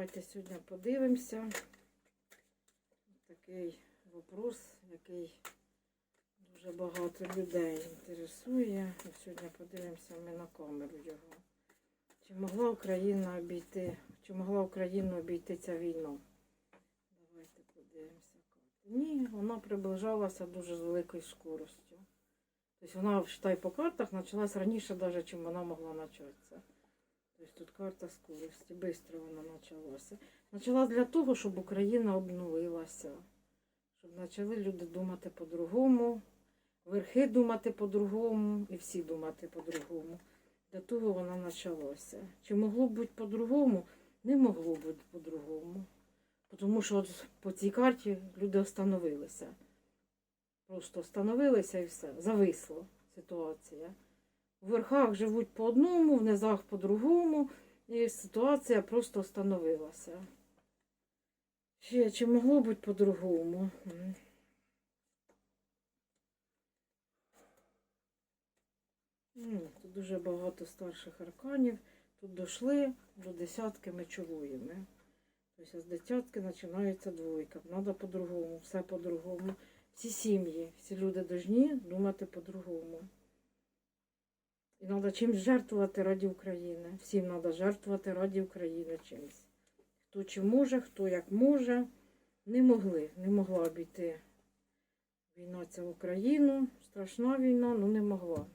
Давайте сьогодні подивимося. Такий вопрос, який дуже багато людей інтересує. Сьогодні подивимося ми на камеру його. Чи могла Україна обійти, чи могла Україну обійти ця війна? Давайте подивимося. Ні, вона приближалася дуже з великою скоростю. Тобто вона, вважай, по картах почалась раніше, навіть, чим вона могла початися. Тобто тут карта скорості, швидко вона почалася. Почала для того, щоб Україна обнулилася, щоб почали люди думати по-другому, верхи думати по-другому і всі думати по-другому. Для того вона почалася. Чи могло б бути по-другому? Не могло бути по-другому. Тому що от по цій карті люди остановилися. Просто остановилися і все. Зависла ситуація. В верхах живуть по одному, в низах по другому, і ситуація просто остановилася. Ще, чи могло бути по-другому? М, Тут дуже багато старших арканів. Тут дійшли до десятки мечової. Тобто з десятки починається двойка. Треба по-другому, все по-другому. Всі сім'ї, всі люди повинні думати по-другому. І треба чимось жертвувати раді України. Всім треба жертвувати раді України чимось. Хто чи може, хто як може. Не могли, не могла обійти війна ця Україну. Страшна війна, ну не могла.